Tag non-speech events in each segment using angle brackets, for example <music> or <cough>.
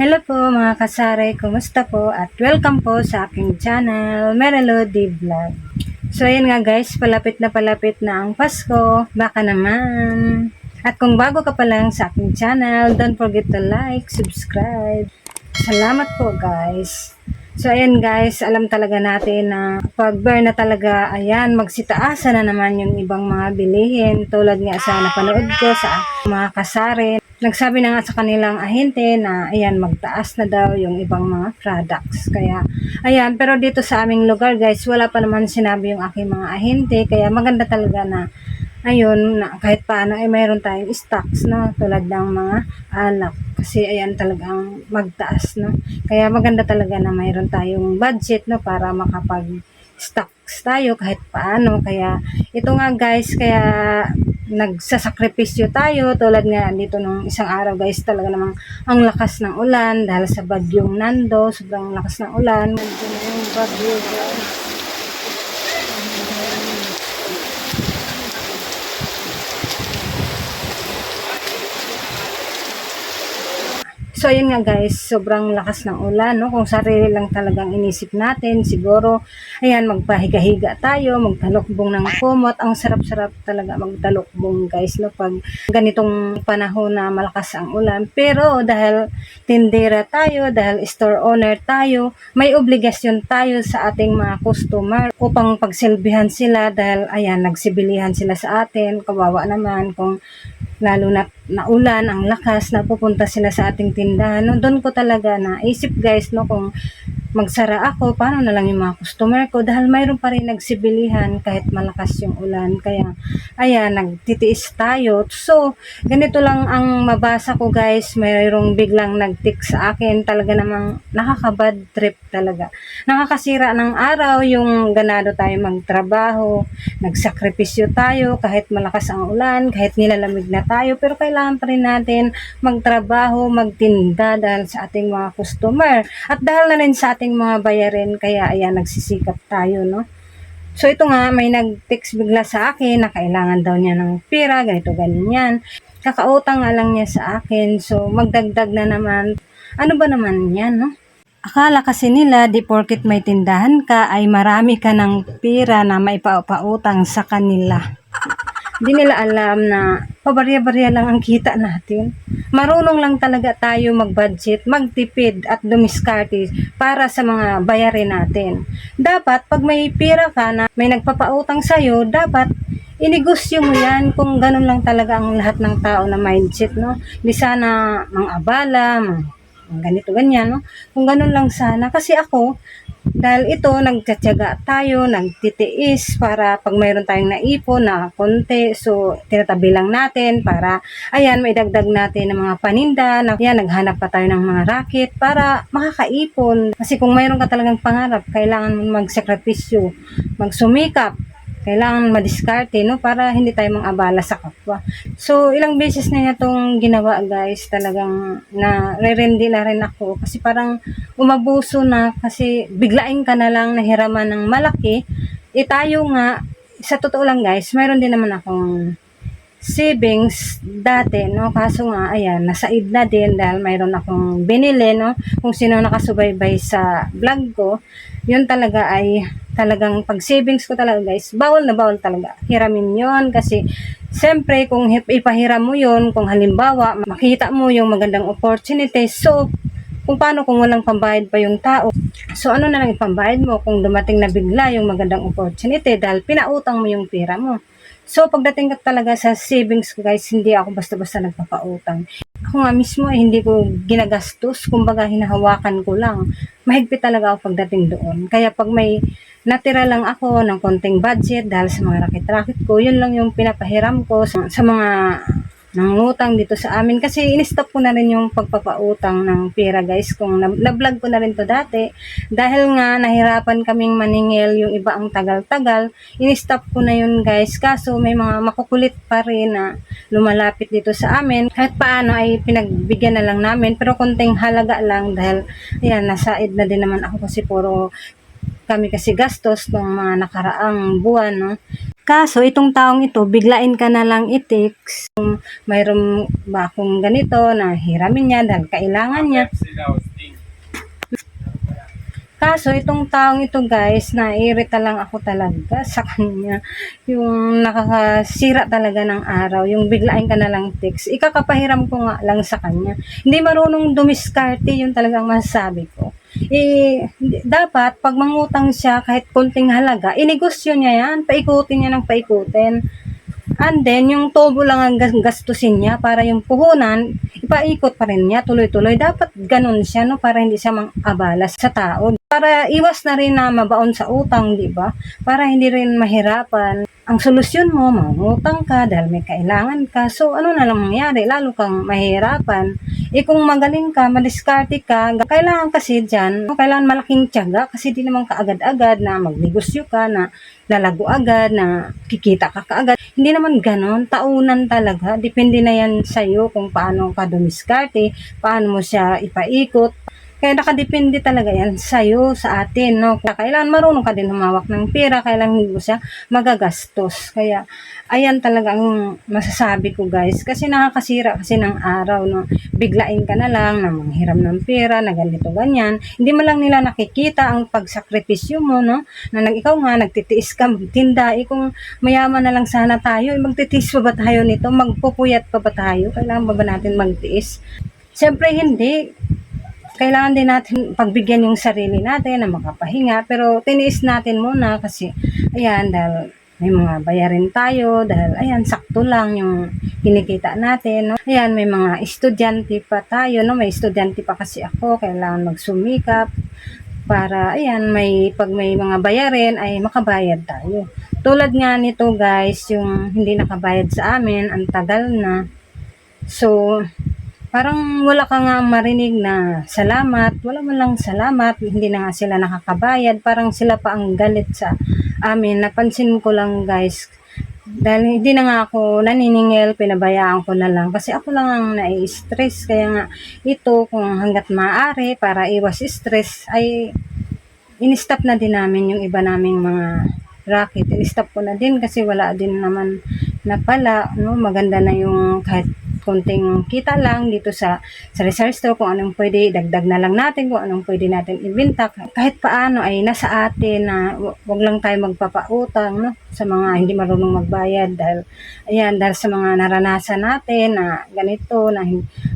Hello po mga kasare, kumusta po? At welcome po sa aking channel, Merelody Vlog. So ayan nga guys, palapit na palapit na ang Pasko, baka naman. At kung bago ka pa lang sa aking channel, don't forget to like, subscribe. Salamat po guys. So ayan guys, alam talaga natin na pag burn na talaga, ayan, magsitaasa na naman yung ibang mga bilihin. Tulad nga sa napanood ko sa mga kasare, nagsabi na nga sa kanilang ahente na ayan magtaas na daw yung ibang mga products. Kaya ayan, pero dito sa aming lugar guys, wala pa naman sinabi yung aking mga ahente. Kaya maganda talaga na ayun, na kahit paano ay mayroon tayong stocks no, tulad ng mga alak. Kasi ayan talagang magtaas no. Kaya maganda talaga na mayroon tayong budget no para makapag stocks tayo kahit paano. Kaya ito nga guys, kaya nagsasakripisyo tayo. Tulad nga dito nung isang araw guys talaga namang ang lakas ng ulan dahil sa bagyong nando sobrang lakas ng ulan. Nandiyan na yung bagyo guys So, ayun nga guys, sobrang lakas ng ulan, no? Kung sarili lang talagang inisip natin, siguro, ayan, magpahiga-higa tayo, magtalokbong ng kumot. Ang sarap-sarap talaga magtalokbong, guys, no? Pag ganitong panahon na malakas ang ulan. Pero, dahil tindera tayo, dahil store owner tayo, may obligasyon tayo sa ating mga customer upang pagsilbihan sila dahil, ayan, nagsibilihan sila sa atin. Kawawa naman kung lalo na naulan, ang lakas na pupunta sila sa ating tindahan. No, doon ko talaga na isip guys no kung magsara ako, paano na lang yung mga customer ko dahil mayroon pa rin nagsibilihan kahit malakas yung ulan. Kaya, ayan, nagtitiis tayo. So, ganito lang ang mabasa ko guys. Mayroong biglang nagtik sa akin. Talaga namang nakakabad trip talaga. Nakakasira ng araw yung ganado tayo magtrabaho. Nagsakripisyo tayo kahit malakas ang ulan, kahit nilalamig na tayo. Pero kailangan pa rin natin magtrabaho, magtinda dahil sa ating mga customer. At dahil na rin sa ating mga bayarin, kaya ayan, nagsisikap tayo, no? So, ito nga, may nag-text bigla sa akin na kailangan daw niya ng pera, ganito, ganyan. Kakautang nga lang niya sa akin, so magdagdag na naman. Ano ba naman yan, no? Akala kasi nila, di porkit may tindahan ka, ay marami ka ng pera na may pautang sa kanila. Hindi nila alam na pabarya-barya lang ang kita natin. Marunong lang talaga tayo mag-budget, magtipid at dumiskarte para sa mga bayarin natin. Dapat pag may pera ka na may nagpapautang sa'yo, dapat inegosyo mo yan kung ganun lang talaga ang lahat ng tao na mindset, no? Di sana mang abala, mang ganito ganyan, no? Kung ganun lang sana. Kasi ako, dahil ito, nagtsatsaga tayo, nagtitiis para pag mayroon tayong naipon na konti, so tinatabi lang natin para, ayan, may dagdag natin ng mga paninda, na, yan, naghanap pa tayo ng mga racket para makakaipon. Kasi kung mayroon ka talagang pangarap, kailangan mong magsakripisyo, magsumikap, kailangan madiskarte, no? Para hindi tayo mang abala sa kapwa. So, ilang beses na niya itong ginawa, guys. Talagang na rerendi na rin ako. Kasi parang umabuso na. Kasi biglain ka na lang nahiraman ng malaki. E tayo nga, sa totoo lang, guys, mayroon din naman akong savings dati, no? Kaso nga, ayan, nasaid na din dahil mayroon akong binili, no? Kung sino nakasubaybay sa vlog ko, yun talaga ay talagang pag savings ko talaga guys, bawal na bawal talaga. Hiramin yon kasi siyempre kung ipahiram mo yon kung halimbawa makita mo yung magandang opportunity, so kung paano kung walang pambayad pa yung tao. So ano na lang ipambayad mo kung dumating na bigla yung magandang opportunity dahil pinautang mo yung pera mo. So pagdating ka talaga sa savings ko guys, hindi ako basta-basta nagpapautang. Ako nga mismo ay hindi ko ginagastos, kumbaga hinahawakan ko lang. Mahigpit talaga ako pagdating doon. Kaya pag may natira lang ako ng konting budget dahil sa mga rakit-rakit ko, yun lang yung pinapahiram ko sa, sa mga nangutang dito sa amin. Kasi in-stop ko na rin yung pagpapautang ng pera guys kung na- na-vlog ko na rin to dati. Dahil nga nahirapan kaming maningil yung iba ang tagal-tagal. In-stop ko na yun guys. Kaso may mga makukulit pa rin na lumalapit dito sa amin. Kahit paano ay pinagbigyan na lang namin. Pero konting halaga lang dahil ayan nasaid na din naman ako kasi puro kami kasi gastos ng mga nakaraang buwan no Kaso, itong taong ito, biglain ka na lang i-text. Kung mayroon ba akong ganito na hiramin niya dahil kailangan niya. Kaso, itong taong ito guys, naiirita lang ako talaga <laughs> sa kanya. Yung nakakasira talaga ng araw, yung biglain ka na lang text. Ikakapahiram ko nga lang sa kanya. Hindi marunong dumiskarte, yun talagang masasabi ko. Eh, dapat, pag mangutang siya, kahit konting halaga, inegosyo niya yan, paikutin niya ng paikutin. And then, yung tubo lang ang gas- gastusin niya para yung puhunan, ipaikot pa rin niya tuloy-tuloy. Dapat ganun siya, no? Para hindi siya mang-abala sa tao. Para iwas na rin na mabaon sa utang, di ba? Para hindi rin mahirapan. Ang solusyon mo, mangutang ka dahil may kailangan ka. So, ano na lang mangyari? Lalo kang mahirapan. Eh kung magaling ka, madiskarte ka, kailangan kasi dyan, kailangan malaking tiyaga kasi di naman kaagad-agad na magnegosyo ka, na lalago agad, na kikita ka kaagad. Hindi naman ganon, taunan talaga. Depende na yan sa'yo kung paano ka dumiskarte, paano mo siya ipaikot. Kaya nakadepende talaga yan sa'yo, sa atin, no? Kailangan marunong ka din humawak ng pera, kailangan hindi mo siya magagastos. Kaya, ayan talaga ang masasabi ko guys. Kasi nakakasira kasi ng araw, no? Biglain ka na lang, na manghiram ng pera, na ganito, ganyan. Hindi mo lang nila nakikita ang pagsakripisyo mo, no? Na nag, ikaw nga, nagtitiis ka, magtinda. Eh, kung mayaman na lang sana tayo, eh, magtitiis pa ba tayo nito? Magpupuyat pa ba tayo? Kailangan ba ba natin magtiis? Siyempre, hindi kailangan din natin pagbigyan yung sarili natin na makapahinga. Pero tiniis natin muna kasi, ayan, dahil may mga bayarin tayo, dahil, ayan, sakto lang yung kinikita natin. No? Ayan, may mga estudyante pa tayo, no? May estudyante pa kasi ako, kailangan magsumikap para, ayan, may, pag may mga bayarin, ay makabayad tayo. Tulad nga nito, guys, yung hindi nakabayad sa amin, ang tagal na. So, parang wala ka nga marinig na salamat, wala man lang salamat, hindi na nga sila nakakabayad, parang sila pa ang galit sa amin. Napansin ko lang guys, dahil hindi na nga ako naniningil, pinabayaan ko na lang. Kasi ako lang ang nai-stress, kaya nga ito kung hanggat maaari para iwas stress ay in-stop na din namin yung iba naming mga racket. In-stop ko na din kasi wala din naman na pala, no? maganda na yung kahit konting kita lang dito sa sa research store kung anong pwede dagdag na lang natin kung anong pwede natin ibenta kahit paano ay nasa atin na wa- wag lang tayo magpapautang no sa mga hindi marunong magbayad dahil ayan dahil sa mga naranasan natin na ganito na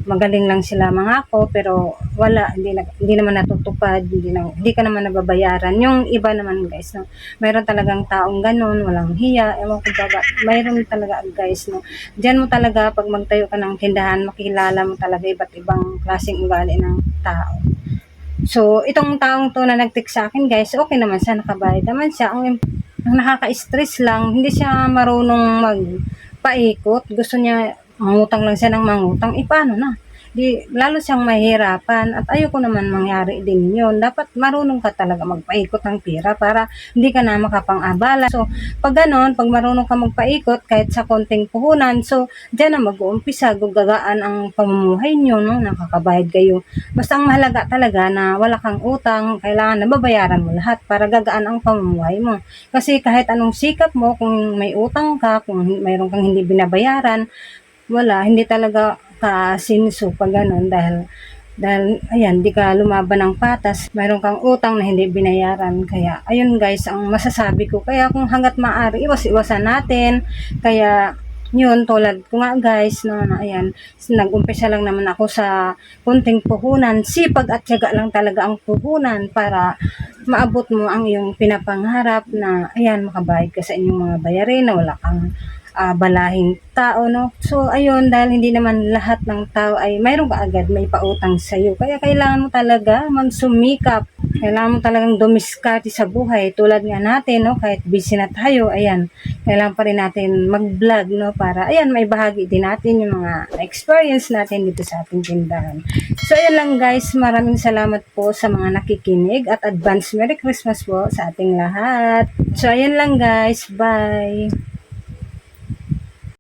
magaling lang sila mangako pero wala hindi na, hindi naman natutupad hindi na, hindi ka naman nababayaran yung iba naman guys no mayroon talagang taong ganun walang hiya ewan ko ba- mayroon talaga guys no Diyan mo talaga, pag magtayo ka ng tindahan, makilala mo talaga iba't ibang klaseng ugali ng tao. So, itong taong to na nag-text sa akin, guys, okay naman siya, nakabayad naman siya. Ang, ang nakaka-stress lang, hindi siya marunong magpaikot. Gusto niya, mangutang lang siya ng mangutang. Eh, paano na? Di, lalo siyang mahirapan at ayoko naman mangyari din yun. Dapat marunong ka talaga magpaikot ng pera para hindi ka na makapang-abala. So, pag ganon, pag marunong ka magpaikot kahit sa konting puhunan, so, dyan na mag-uumpisa, gugagaan ang pamumuhay nyo, no? nakakabayad kayo. Basta ang mahalaga talaga na wala kang utang, kailangan nababayaran mo lahat para gagaan ang pamumuhay mo. Kasi kahit anong sikap mo, kung may utang ka, kung mayroon kang hindi binabayaran, wala, hindi talaga ka sinso pag ganun dahil dahil ayan, di ka lumaban ng patas, mayroon kang utang na hindi binayaran. Kaya ayun guys, ang masasabi ko. Kaya kung hanggat maaari, iwas-iwasan natin. Kaya yun, tulad ko nga guys, no, na ayan, nag-umpisa lang naman ako sa kunting puhunan. Sipag at tiyaga lang talaga ang puhunan para maabot mo ang iyong pinapangarap na, ayan, makabayad ka sa inyong mga bayarin na wala kang ah, balahing tao, no? So, ayun, dahil hindi naman lahat ng tao ay mayroon ka agad may pautang sa iyo. Kaya kailangan mo talaga magsumikap. Kailangan mo talagang dumiskarte sa buhay. Tulad nga natin, no? Kahit busy na tayo, ayan, kailangan pa rin natin mag-vlog, no? Para, ayan, may bahagi din natin yung mga experience natin dito sa ating tindahan. So, ayan lang guys. Maraming salamat po sa mga nakikinig at advance Merry Christmas po sa ating lahat. So, ayan lang guys. Bye!